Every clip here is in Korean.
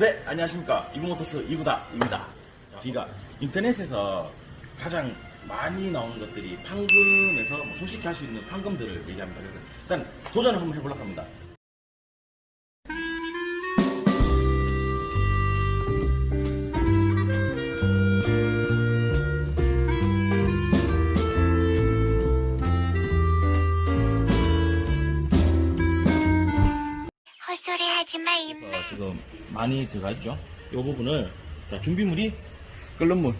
네, 안녕하십니까. 이구모터스 이구다입니다. 저희가 인터넷에서 가장 많이 나오는 것들이 판금에서 뭐 손쉽게 할 수 있는 판금들을 얘기합니다. 그래서 일단 도전을 한번 해보려고 합니다. 소리 하지 마, 임마. 어, 지금 많이 들어가 있죠. 이 부분을 자, 준비물이 끓는 물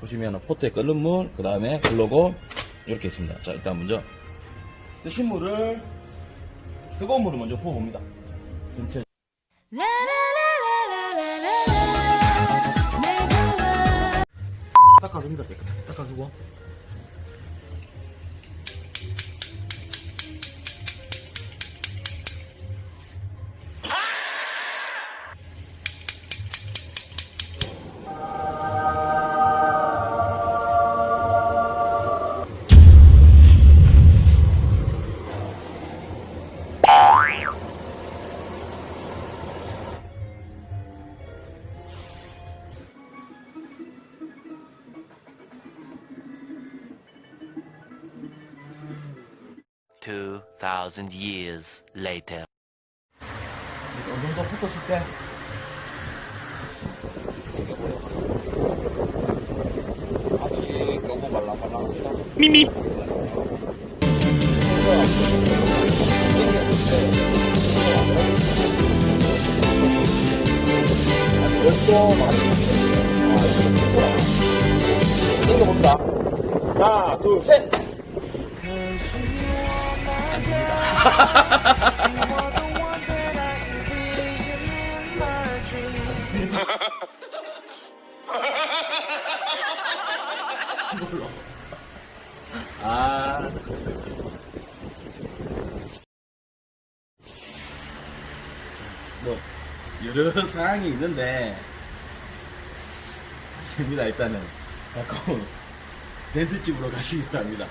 보시면 포트에 끓는 물, 그 다음에 글로고 이렇게 있습니다. 자 일단 먼저 뜨신 물을 뜨거운 물을 먼저 부어봅니다. 전체 닦아줍니다. 깨끗하게 닦아주고 Two thousand years later. 어느 정도 훑었을 때 아직 조금 말랑말랑합니다. 미미. 열도 많이 땡겨봅니다. 하나, 둘, 셋. 이걸로. 아. 뭐, 여러 상황이 있는데, 됩니다, 일단은. 가까운 텐트집으로 가시기 바랍니다.